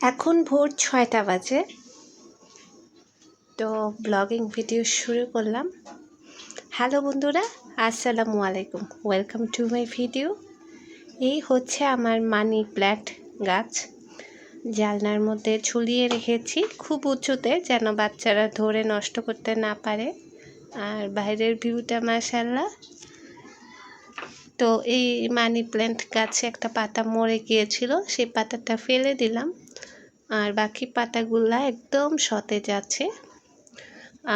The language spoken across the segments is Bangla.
এখন ভোর ছয়টা বাজে। তো ব্লগিং ভিডিও শুরু করলাম। হ্যালো বন্ধুরা, আসসালামু আলাইকুম। ওয়েলকাম টু মাই ভিডিও এই হচ্ছে আমার মানি প্ল্যান্ট গাছ। জালনার মধ্যে ঝুলিয়ে রেখেছি খুব উঁচুতে যেন বাচ্চারা ধরে নষ্ট করতে না পারে। আর বাইরের ভিউটা মাসাল্লাহ তো এই মানি প্ল্যান্ট গাছে একটা পাতা মরে গিয়েছিল, সেই পাতাটা ফেলে দিলাম। আর বাকি পাতাগুলা একদম সতেজ আছে।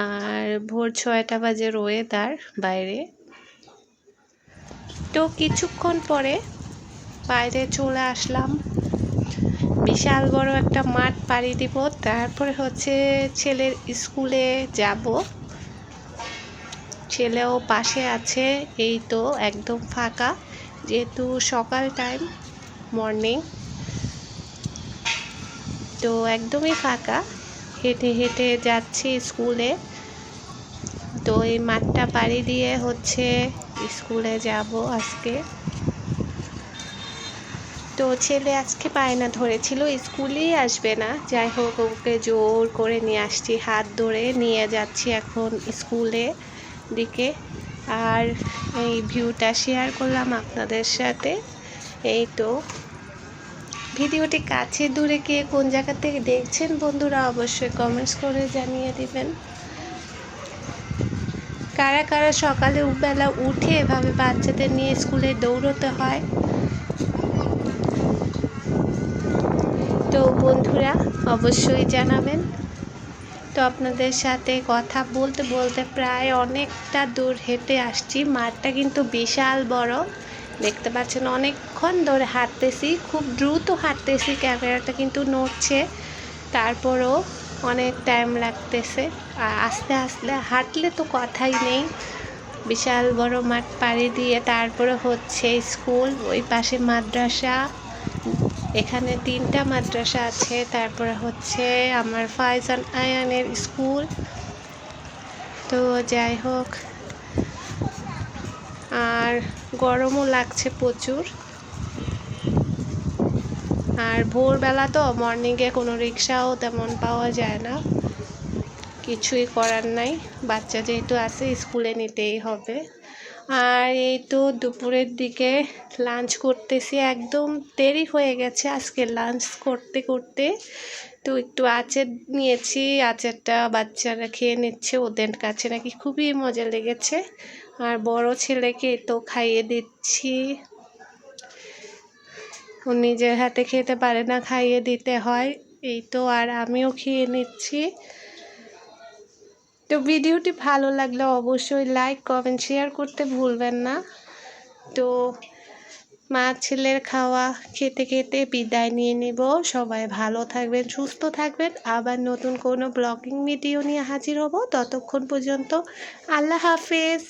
আর ভোর ছয়টা বাজে ওয়েদার বাইরে। তো কিছুক্ষণ পরে বাইরে চলে আসলাম। বিশাল বড় একটা মাঠ পাড়ি দিব, তারপরে হচ্ছে ছেলের স্কুলে যাব। ছেলেও পাশে আছে, এই তো একদম ফাঁকা। যেহেতু সকাল টাইম মর্নিং তো একদমই ফাঁকা। হেঁটে হেঁটে যাচ্ছি স্কুলে। তো এই মাঠটা পাড়ি দিয়ে হচ্ছে স্কুলে যাব আজকে। তো ছেলে আজকে পায়না ধরেছিল স্কুলেই আসবে না। যাই হোক, ওকে জোর করে নিয়ে আসছি, হাত ধরে নিয়ে যাচ্ছি এখন স্কুলে দিকে। আর এই ভিউটা শেয়ার করলাম আপনাদের সাথে। এই তো। ভিডিওটি কাছে দূরে কে কোন জায়গা থেকে দেখছেন বন্ধুরা অবশ্যই কমেন্টস করে জানিয়ে দিবেন। কারা কারা সকালে বেলা উঠে এভাবে বাচ্চাদের নিয়ে স্কুলে দৌড়তে হয়? তো বন্ধুরা অবশ্যই জানাবেন। তো আপনাদের সাথে কথা বলতে বলতে প্রায় অনেকটা দূর হেঁটে আসছি। মাঠটা কিন্তু বিশাল বড়। দেখতে পাচ্ছেন, অনেকক্ষণ ধরে হাঁটতেছি, খুব দ্রুত হাঁটতেছি, ক্যামেরাটা কিন্তু নড়ছে। তারপরও অনেক টাইম লাগতেছে। আর আস্তে আস্তে হাঁটলে তো কথাই নেই। বিশাল বড় মাঠ পাড়ি দিয়ে তারপরে হচ্ছে স্কুল, ওই পাশে মাদ্রাসা, এখানে তিনটা মাদ্রাসা আছে। তারপরে হচ্ছে আমার ফাইজান আয়ানের স্কুল। তো যাই হোক, আর গরমও লাগছে প্রচুর। আর ভোরবেলা তো মর্নিংয়ে কোনো রিক্সাও তেমন পাওয়া যায় না। কিছুই করার নাই। বাচ্চা যেহেতু আছে, স্কুলে নিতেই হবে। আর এই তো দুপুরের দিকে লাঞ্চ করতেছি। একদম দেরি হয়ে গেছে আজকে লাঞ্চ করতে করতে। তো একটু আচার নিয়েছি, আচারটা বাচ্চারা খেয়ে নিচ্ছে, ওদের কাছে নাকি খুবই মজা লেগেছে। আর বড় ছেলেকে তো খাইয়ে দিচ্ছি। ও নিজের হাতে খেতে পারে না, খাইয়ে দিতে হয়। এই তো আর আমিও খেয়ে নিচ্ছি। তো ভিডিওটি ভালো লাগলে অবশ্যই লাইক, কমেন্ট, শেয়ার করতে ভুলবেন না। তো মা ছেলের খাওয়া খেতে খেতে বিদায় নিয়ে নিব। সবাই ভালো থাকবেন, সুস্থ থাকবেন। আবার নতুন কোনো ব্লগিং ভিডিও নিয়ে হাজির হব। ততক্ষণ পর্যন্ত আল্লাহ হাফেজ।